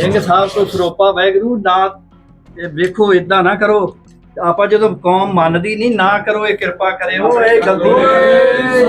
ਸਿੰਘ ਸਾਹਿਬ ਤੋਂ ਸਰੋਪਾ ਵੈਗਰੂ ਨਾ ਇਹ ਵੇਖੋ ਇਦਾਂ ਨਾ ਕਰੋ। ਆਪਾਂ ਜਦੋਂ ਕੌਮ ਮੰਨਦੀ ਨਹੀਂ, ਨਾ ਕਰੋ, ਇਹ ਕਿਰਪਾ ਕਰਿਓ, ਇਹ ਗਲਤੀ ਨਹੀਂ।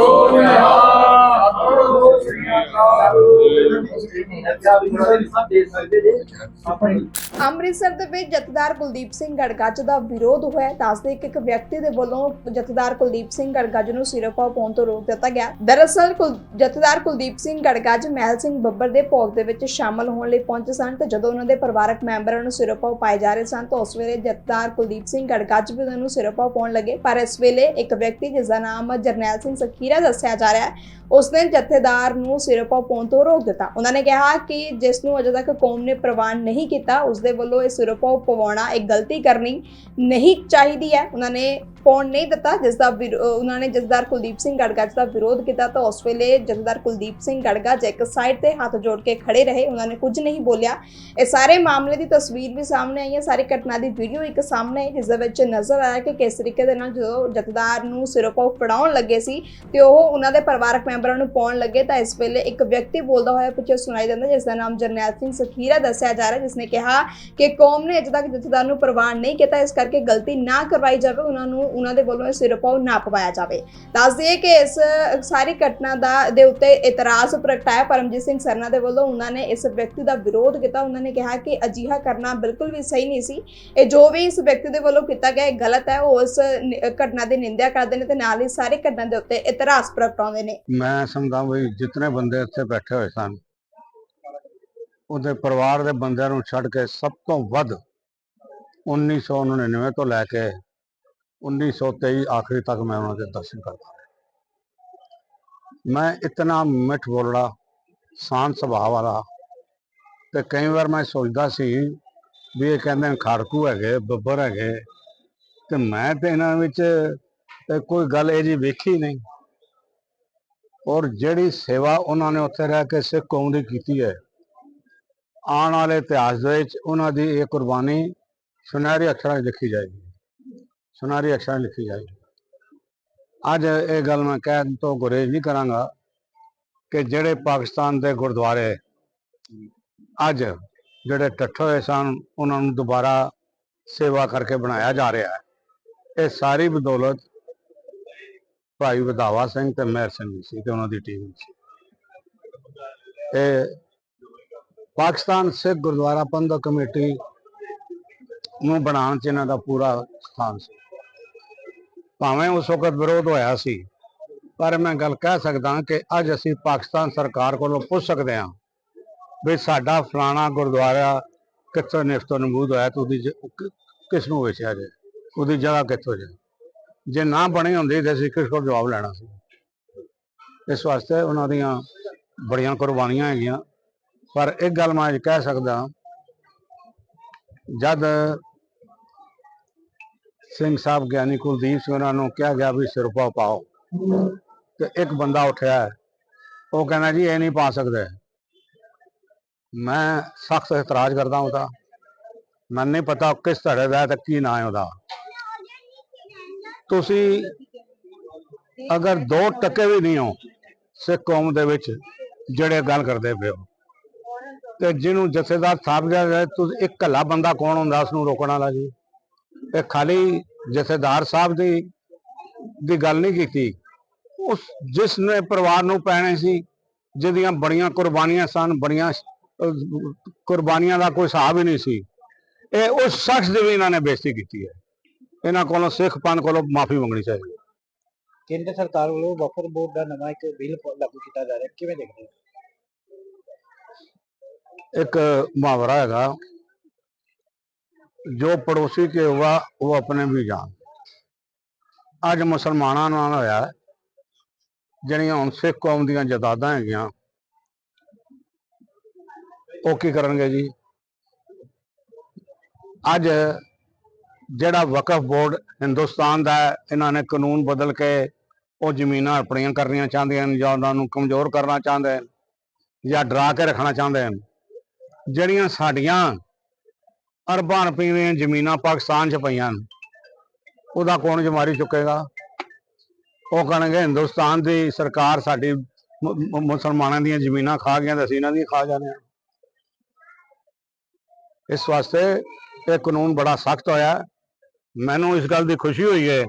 ਅੰਮ੍ਰਿਤਸਰ ਦੇ ਵਿੱਚ ਜਥੇਦਾਰ ਕੁਲਦੀਪ ਸਿੰਘ ਗੜਗੱਜ ਦਾ ਵਿਰੋਧ ਹੋਇਆ ਦੱਸਦੇ ਕਿ ਇੱਕ ਵਿਅਕਤੀ ਦੇ ਵੱਲੋਂ ਜਥੇਦਾਰ ਕੁਲਦੀਪ ਸਿੰਘ ਗੜਗੱਜ ਨੂੰ ਸਿਰੋਪਾ ਪਾਉਣ ਤੋਂ ਰੋਕ ਦਿੱਤਾ ਗਿਆ। ਦਰਅਸਲ ਜਥੇਦਾਰ ਕੁਲਦੀਪ ਸਿੰਘ ਗੜਗੱਜ, ਮਹਿਲ ਸਿੰਘ ਬੱਬਰ ਦੇ ਭੋਗ ਦੇ ਵਿੱਚ ਸ਼ਾਮਲ ਹੋਣ ਲਈ ਪਹੁੰਚੇ ਸਨ ਤੇ ਜਦੋਂ ਉਹਨਾਂ ਦੇ ਪਰਿਵਾਰਕ ਮੈਂਬਰਾਂ ਨੂੰ ਸਿਰੋਪਾ ਪਾਏ ਜਾ ਰਹੇ ਸਨ ਤਾਂ ਉਸ ਵੇਲੇ ਜਥੇਦਾਰ ਕੁਲਦੀਪ ਸਿੰਘ ਗੜਗੱਜ ਵੀ ਉਹਨਾਂ ਨੂੰ ਸਿਰੋਪਾ ਪਾਉਣ ਲੱਗੇ। ਪਰ ਇਸ ਵੇਲੇ ਇੱਕ ਵਿਅਕਤੀ ਜਿਸ ਦਾ ਨਾਮ ਜਰਨੈਲ ਸਿੰਘ ਸਖੀਰਾ ਦੱਸਿਆ ਜਾ ਰਿਹਾ ਹੈ ਉਸਨੇ ਜਥੇਦਾਰ ਨੂੰ ਸਿਰੋਪਾ ਪਾਉਣ ਤੋਂ ਰੋਕ ਦਿੱਤਾ। ਉਹਨਾਂ ਨੇ ਕਿਹਾ ਕਿ ਜਿਸ ਨੂੰ ਅਜੇ ਤੱਕ ਕੌਮ ਨੇ ਪ੍ਰਵਾਨ ਨਹੀਂ ਕੀਤਾ ਉਸ ਦੇ ਵੱਲੋਂ ਇਹ ਸਿਰੋਪਾ ਪਵਾਉਣਾ ਇੱਕ ਗਲਤੀ ਕਰਨੀ ਨਹੀਂ ਚਾਹੀਦੀ ਹੈ। ਉਹਨਾਂ ਨੇ ਪਾਉਣ ਨਹੀਂ ਦਿੱਤਾ ਜਿਸ ਦਾ ਵਿਰੋ- ਉਹਨਾਂ ਨੇ ਜਥੇਦਾਰ ਕੁਲਦੀਪ ਸਿੰਘ ਗੜਗੱਜ ਦਾ ਵਿਰੋਧ ਕੀਤਾ ਤਾਂ ਉਸ ਵੇਲੇ ਜਥੇਦਾਰ ਕੁਲਦੀਪ ਸਿੰਘ ਗੜਗੱਜ ਇੱਕ ਸਾਈਡ ਤੇ ਹੱਥ ਜੋੜ ਕੇ ਖੜੇ ਰਹੇ, ਉਹਨਾਂ ਨੇ ਕੁਝ ਨਹੀਂ ਬੋਲਿਆ। ਇਹ ਸਾਰੇ ਮਾਮਲੇ ਦੀ ਤਸਵੀਰ ਵੀ ਸਾਹਮਣੇ ਆਈ ਹੈ, ਸਾਰੀ ਘਟਨਾ ਦੀ ਵੀਡੀਓ ਇੱਕ ਸਾਹਮਣੇ ਹੈ ਜਿਸ ਦੇ ਵਿੱਚ ਨਜ਼ਰ ਆਇਆ ਕਿ ਕਿਸ ਤਰੀਕੇ ਦੇ ਨਾਲ ਜਦੋਂ ਜਥੇਦਾਰ ਨੂੰ ਸਿਰੋਪਾ ਫੜਾਉਣ ਲੱਗੇ ਸੀ ਤੇ ਉਹ ਉਹਨਾਂ ਦੇ ਪਰਿਵਾਰਕ ਮੈਂਬਰਾਂ ਨੂੰ ਪਾਉਣ ਲੱਗੇ ਤਾਂ ਇਸ ਵੇਲੇ ਇੱਕ ਵਿਅਕਤੀ ਬੋਲਦਾ ਹੋਇਆ ਪਿੱਛੇ ਸੁਣਾਈ ਦਿੰਦਾ, ਜਿਸ ਦਾ ਨਾਮ ਜਰਨੈਲ ਸਿੰਘ ਸਖੀਰਾ ਦੱਸਿਆ ਜਾ ਰਿਹਾ, ਜਿਸ ਨੇ ਕਿਹਾ ਕਿ ਕੌਮ ਨੇ ਅਜੇ ਤੱਕ ਜਥੇਦਾਰ ਨੂੰ ਪ੍ਰਵਾਨ ਨਹੀਂ ਕੀਤਾ, ਇਸ ਕਰਕੇ ਗਲਤੀ ਨਾ ਕਰਵਾਈ ਜਾਵੇ, ਉਹਨਾਂ ਨੂੰ ਉਹਨਾਂ ਦੇ ਵੱਲੋਂ ਇਹ ਸਿਰੋਪਾਓ ਨਾ ਪਵਾਇਆ ਜਾਵੇ। ਦੱਸ ਦਈਏ ਕਿ ਇਸ ਸਾਰੀ ਘਟਨਾ ਦਾ ਦੇ ਉੱਤੇ ਇਤਰਾਜ਼ ਪ੍ਰਗਟਾਇਆ ਪਰਮਜੀਤ ਸਿੰਘ ਸਰਨਾ ਦੇ ਵੱਲੋਂ ਉਹਨਾਂ ਨੇ ਇਸ ਵਿਅਕਤੀ ਦਾ ਵਿਰੋਧ ਕੀਤਾ। ਉਹਨਾਂ ਨੇ ਕਿਹਾ ਕਿ ਅਜਿਹਾ ਕਰਨਾ ਬਿਲਕੁਲ ਵੀ ਸਹੀ ਨਹੀਂ ਸੀ। ਇਹ ਜੋ ਵੀ ਇਸ ਵਿਅਕਤੀ ਦੇ ਵੱਲੋਂ ਕੀਤਾ ਗਿਆ, ਇਹ ਗਲਤ ਹੈ। ਉਹ ਉਸ ਘਟਨਾ ਦੀ ਨਿੰਦਿਆ ਕਰਦੇ ਨੇ ਤੇ ਨਾਲ ਹੀ ਸਾਰੀ ਘਟਨਾ ਦੇ ਉੱਤੇ ਇਤਰਾਜ਼ ਪ੍ਰਗਟਾਉਂਦੇ ਨੇ। ਮੈਂ ਸਮਝਦਾ ਵੀ ਜਿਤਨੇ ਬੰਦੇ ਇੱਥੇ ਬੈਠੇ ਹੋਏ ਸਨ, ਉਹਦੇ ਪਰਿਵਾਰ ਦੇ ਬੰਦਿਆਂ ਨੂੰ ਛੱਡ ਕੇ ਸਭ ਤੋਂ ਵੱਧ 1999 ਤੋਂ ਲੈ ਕੇ 1923 ਆਖਰੀ ਤੱਕ ਮੈਂ ਉਹਨਾਂ ਦੇ ਦਰਸ਼ਨ ਕਰਦਾ ਰਿਹਾ। ਮੈਂ ਇਤਨਾ ਮਿੱਠ ਬੋਲੜਾ ਸ਼ਾਂਤ ਸੁਭਾਅ ਵਾਲਾ ਤੇ ਕਈ ਵਾਰ ਮੈਂ ਸੋਚਦਾ ਸੀ ਵੀ ਇਹ ਕਹਿੰਦੇ ਨੇ ਖਾੜਕੂ ਹੈਗੇ, ਬੱਬਰ ਹੈਗੇ ਤੇ ਮੈਂ ਤੇ ਇਹਨਾਂ ਵਿੱਚ ਕੋਈ ਗੱਲ ਇਹ ਜੀ ਵੇਖੀ ਨਹੀਂ ਔਰ ਜਿਹੜੀ ਸੇਵਾ ਉਹਨਾਂ ਨੇ ਉੱਥੇ ਰਹਿ ਕੇ ਸਿੱਖ ਕੌਮ ਦੀ ਕੀਤੀ ਹੈ, ਆਉਣ ਵਾਲੇ ਇਤਿਹਾਸ ਦੇ ਵਿੱਚ ਉਹਨਾਂ ਦੀ ਇਹ ਕੁਰਬਾਨੀ ਸੁਨਹਿਰੀ ਅੱਖਰਾਂ 'ਚ ਲਿਖੀ ਜਾਏਗੀ ਸੁਨਹਿਰੀ ਅੱਖਰਾਂ ਲਿਖੀ ਜਾਏ ਅੱਜ ਇਹ ਗੱਲ ਮੈਂ ਕਹਿਣ ਤੋਂ ਗੁਰੇਜ਼ ਨਹੀਂ ਕਰਾਂਗਾ ਕਿ ਜਿਹੜੇ ਪਾਕਿਸਤਾਨ ਦੇ ਗੁਰਦੁਆਰੇ ਅੱਜ ਜਿਹੜੇ ਟੱਠੇ ਹੋਏ ਸਨ, ਉਹਨਾਂ ਨੂੰ ਦੁਬਾਰਾ ਸੇਵਾ ਕਰਕੇ ਬਣਾਇਆ ਜਾ ਰਿਹਾ ਹੈ। ਇਹ ਸਾਰੀ ਬਦੌਲਤ ਭਾਈ ਵਧਾਵਾ ਸਿੰਘ ਤੇ ਮਹਿਰ ਸਿੰਘ ਜੀ ਸੀ ਤੇ ਉਹਨਾਂ ਦੀ ਟੀਮ ਸੀ। ਇਹ ਪਾਕਿਸਤਾਨ ਸਿੱਖ ਗੁਰਦੁਆਰਾ ਪ੍ਰਬੰਧਕ ਕਮੇਟੀ ਨੂੰ ਬਣਾਉਣ 'ਚ ਇਹਨਾਂ ਦਾ ਪੂਰਾ ਸਥਾਨ ਸੀ। ਭਾਵੇਂ ਉਸ ਵਕਤ ਵਿਰੋਧ ਹੋਇਆ ਸੀ, ਪਰ ਮੈਂ ਗੱਲ ਕਹਿ ਸਕਦਾ ਕਿ ਅੱਜ ਅਸੀਂ ਪਾਕਿਸਤਾਨ ਸਰਕਾਰ ਕੋਲੋਂ ਪੁੱਛ ਸਕਦੇ ਹਾਂ ਵੀ ਸਾਡਾ ਫਲਾਣਾ ਗੁਰਦੁਆਰਾ ਕਿੱਥੋਂ ਨਿਫਤੋ ਨਮੂਦ ਹੋਇਆ ਤੇ ਉਹਦੀ ਕਿਸ ਨੂੰ ਵੇਚਿਆ ਜੇ ਉਹਦੀ ਜਗ੍ਹਾ ਕਿੱਥੋਂ ਜੇ ਜੇ ਨਾ ਬਣੀ ਹੁੰਦੀ ਤੇ ਅਸੀਂ ਕਿਸ ਕੋਲ ਜਵਾਬ ਲੈਣਾ ਸੀ। ਇਸ ਵਾਸਤੇ ਉਹਨਾਂ ਦੀਆਂ ਬੜੀਆਂ ਕੁਰਬਾਨੀਆਂ ਹੈਗੀਆਂ। ਪਰ ਇੱਕ ਗੱਲ ਮੈਂ ਅੱਜ ਕਹਿ ਸਕਦਾ, ਜਦ ਸਿੰਘ ਸਾਹਿਬ ਗਿਆਨੀ ਕੁਲਦੀਪ ਸਿੰਘ ਉਹਨਾਂ ਨੂੰ ਕਿਹਾ ਗਿਆ ਵੀ ਸਿਰਪਾ ਪਾਓ। ਤੇ ਇੱਕ ਬੰਦਾ ਉੱਠਿਆ ਉਹ ਕਹਿੰਦਾ ਜੀ ਇਹ ਨਹੀਂ ਪਾ ਸਕਦੇ। ਮੈਂ ਸਖਤ ਇਤਰਾਜ਼ ਕਰਦਾ ਉਹਦਾ। ਮੈਨੂੰ ਨਹੀਂ ਪਤਾ ਕਿਸ ਧੜੇ ਦਾ ਹੈ ਤੇ ਕੀ ਨਾਂ ਹੈ ਉਹਦਾ। ਤੁਸੀਂ ਅਗਰ ਦੋ ਟਕੇ ਵੀ ਨਹੀਂ ਹੋ ਸਿੱਖ ਕੌਮ ਦੇ ਵਿੱਚ ਜਿਹੜੇ ਗੱਲ ਕਰਦੇ ਪਏ ਹੋ, ਤੇ ਜਿਹਨੂੰ ਜਥੇਦਾਰ ਸਾਹਿਬ ਜਾਏ ਤੁਸੀਂ ਇੱਕ ਕੱਲਾ ਬੰਦਾ ਕੌਣ ਹੁੰਦਾ ਉਸ ਨੂੰ ਰੋਕਣ ਵਾਲਾ ਜੀ? ਇਹ ਖਾਲੀ ਜਥੇਦਾਰ ਸਾਹਿਬ ਦੀ ਦੀ ਗੱਲ ਨਹੀਂ ਕੀਤੀ। ਉਸ ਜਿਸ ਨੇ ਪਰਿਵਾਰ ਨੂੰ ਪੈਣੇ ਸੀ ਜਿਹਦੀਆਂ ਬੜੀਆਂ ਕੁਰਬਾਨੀਆਂ ਸਨ ਬੜੀਆਂ ਕੁਰਬਾਨੀਆਂ ਦਾ ਕੋਈ ਹਿਸਾਬ ਹੀ ਨਹੀਂ ਸੀ ਇਹ ਉਸ ਸ਼ਖਸ ਦੀ ਵੀ ਇਹਨਾਂ ਨੇ ਬੇਇੱਜ਼ਤੀ ਕੀਤੀ ਹੈ। ਇਹਨਾਂ ਕੋਲੋਂ ਸਿੱਖ ਪੰਥ ਕੋਲੋਂ ਮਾਫੀ ਮੰਗਣੀ ਚਾਹੀਦੀ ਹੈ। ਕੇਂਦਰ ਸਰਕਾਰ ਵੱਲੋਂ ਵਕਫ ਬੋਰਡ ਦਾ ਨਵਾਂ ਇੱਕ ਬਿੱਲ ਲਾਗੂ ਕੀਤਾ ਜਾ ਰਿਹਾ ਕਿਵੇਂ ਦੇਖਦੇ ਹੋ? ਇੱਕ ਮੁਹਾਵਰਾ ਹੈਗਾ ਜੋ ਪੜੋਸੀ ਕੇ ਹੁਆ ਉਹ ਆਪਣੇ ਵੀ ਜਾਣ ਅੱਜ ਮੁਸਲਮਾਨਾਂ ਨਾਲ ਹੋਇਆ ਜਿਹੜੀਆਂ ਹੁਣ ਸਿੱਖ ਕੌਮ ਦੀਆਂ ਜਦਾਦਾਂ ਹੈਗੀਆਂ ਉਹ ਕੀ ਕਰਨਗੇ ਜੀ? ਅੱਜ ਜਿਹੜਾ ਵਕਫ ਬੋਰਡ ਹਿੰਦੁਸਤਾਨ ਦਾ ਹੈ, ਇਹਨਾਂ ਨੇ ਕਾਨੂੰਨ ਬਦਲ ਕੇ ਉਹ ਜ਼ਮੀਨਾਂ ਆਪਣੀਆਂ ਕਰਨੀਆਂ ਚਾਹੁੰਦੇ ਹਨ ਜਾਂ ਉਹਨਾਂ ਨੂੰ ਕਮਜ਼ੋਰ ਕਰਨਾ ਚਾਹੁੰਦੇ ਹਨ ਜਾਂ ਡਰਾ ਕੇ ਰੱਖਣਾ ਚਾਹੁੰਦੇ ਹਨ। ਜਿਹੜੀਆਂ ਸਾਡੀਆਂ ਅਰਬਾਂ ਰੁਪਏ ਦੀਆਂ ਜ਼ਮੀਨਾਂ ਪਾਕਿਸਤਾਨ 'ਚ ਪਈਆਂ ਨੇ ਉਹਦਾ ਕੌਣ ਜਮਾਰੀ ਚੁੱਕੇਗਾ? ਉਹ ਕਹਣਗੇ, ਹਿੰਦੁਸਤਾਨ ਦੀ ਸਰਕਾਰ ਸਾਡੀ ਮੁਸਲਮਾਨਾਂ ਦੀਆਂ ਜ਼ਮੀਨਾਂ ਖਾ ਗਈਆਂ ਤੇ ਅਸੀਂ ਇਹਨਾਂ ਦੀਆਂ ਖਾ ਜਾਂਦੇ ਹਾਂ ਇਸ ਵਾਸਤੇ ਇਹ ਕਾਨੂੰਨ ਬੜਾ ਸਖਤ ਹੋਇਆ। ਮੈਨੂੰ ਇਸ ਗੱਲ ਦੀ ਖੁਸ਼ੀ ਹੋਈ ਹੈ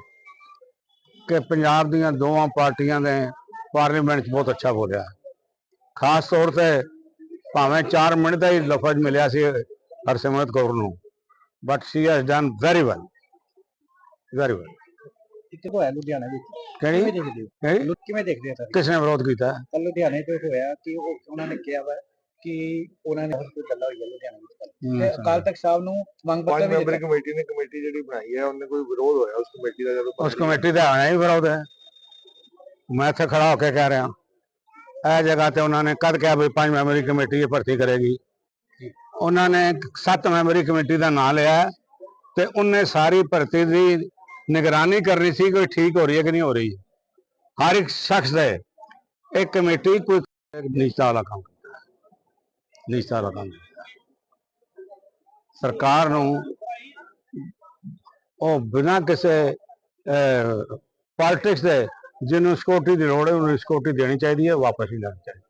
ਕਿ ਪੰਜਾਬ ਦੀਆਂ ਦੋਵਾਂ ਪਾਰਟੀਆਂ ਨੇ ਪਾਰਲੀਮੈਂਟ 'ਚ ਬਹੁਤ ਅੱਛਾ ਬੋਲਿਆ। ਖਾਸ ਤੌਰ ਤੇ ਭਾਵੇਂ 4 ਮਿੰਟ ਦਾ ਹੀ ਲਫ਼ਜ਼ ਮਿਲਿਆ ਸੀ ਹਰਸਿਮਰਤ ਕੌਰ ਨੂੰ but she has done very well very well ਕਿੱਥੇ ਹੋਇਆ ਲੁਧਿਆਣਾ ਵਿੱਚ? ਕਿਹੜੀ? ਕਿਵੇਂ ਦੇਖਦੇ ਹੋ? ਕਿਹੜੀ? ਲੁ- ਕਿਵੇਂ ਦੇਖਦੇ ਹੋ ਸਰ ਕਿਸ ਨੇ ਵਿਰੋਧ ਕੀਤਾ? ਹੈ? ਕੱਲ ਲੁਧਿਆਣੇ ਤੋਂ ਹੋਇਆ ਕਿ ਉਹ ਉਹਨਾਂ ਨੇ ਕਿਹਾ ਵਾ ਕਿ ਉਹਨਾਂ ਨੇ ਕੋਈ ਗੱਲਾਂ ਹੋਈ ਲੁਧਿਆਣਾ ਵਿੱਚ। ਤੇ ਅਕਾਲ ਤਖਤ ਸਾਹਿਬ ਨੂੰ ਮੰਗ ਪੱਤਰ ਵੀ ਮੈਂਬਰੀ ਕਮੇਟੀ ਨੇ ਕਮੇਟੀ ਜਿਹੜੀ ਬਣਾਈ ਹੈ ਉਹਨੇ ਕੋਈ ਵਿਰੋਧ ਹੋਇਆ ਉਸ ਕਮੇਟੀ ਦਾ ਜਦੋਂ ਉਸ ਕਮੇਟੀ ਦਾ ਆਣਾ ਹੀ ਵਿਰੋਧ ਹੈ। ਮੈਂ ਇੱਥੇ ਖੜਾ ਹੋ ਕੇ ਕਹਿ ਰਿਹਾ। ਇਹ ਜਗ੍ਹਾ ਤੇ ਉਹਨਾਂ ਨੇ ਕਦ ਕਿਹਾ ਵੀ ਪੰਜ ਮੈਂਬਰੀ ਕਮੇਟੀ ਇਹ ਭਰਤੀ ਕਰੇਗੀ। ਉਹਨਾਂ ਨੇ ਸੱਤ ਮੈਂਬਰੀ ਕਮੇਟੀ ਦਾ ਨਾਂ ਲਿਆ ਤੇ ਉਹਨੇ ਸਾਰੀ ਭਰਤੀ ਦੀ ਨਿਗਰਾਨੀ ਕਰਨੀ ਸੀ ਕੋਈ ਠੀਕ ਹੋ ਰਹੀ ਹੈ ਕਿ ਨਹੀਂ ਹੋ ਰਹੀ ਹਰ ਇੱਕ ਸ਼ਖਸ ਦੇ ਇੱਕ ਕਮੇਟੀ ਕੋਈ ਨਿਸ਼ਤਾ ਵਾਲਾ ਕੰਮ ਕਰਦਾ ਹੈ। ਵਾਲਾ ਕੰਮ ਕਰਦਾ ਸਰਕਾਰ ਨੂੰ ਉਹ ਬਿਨਾਂ ਕਿਸੇ ਪੋਲਿਟਿਕਸ ਦੇ ਜਿਹਨੂੰ ਸਿਕਿਉਰਿਟੀ ਦੀ ਲੋੜ ਹੈ, ਉਹਨੂੰ ਸਿਕਿਉਰਿਟੀ ਦੇਣੀ ਚਾਹੀਦੀ ਹੈ ਵਾਪਸ ਹੀ ਲੈਣੀ ਚਾਹੀਦੀ।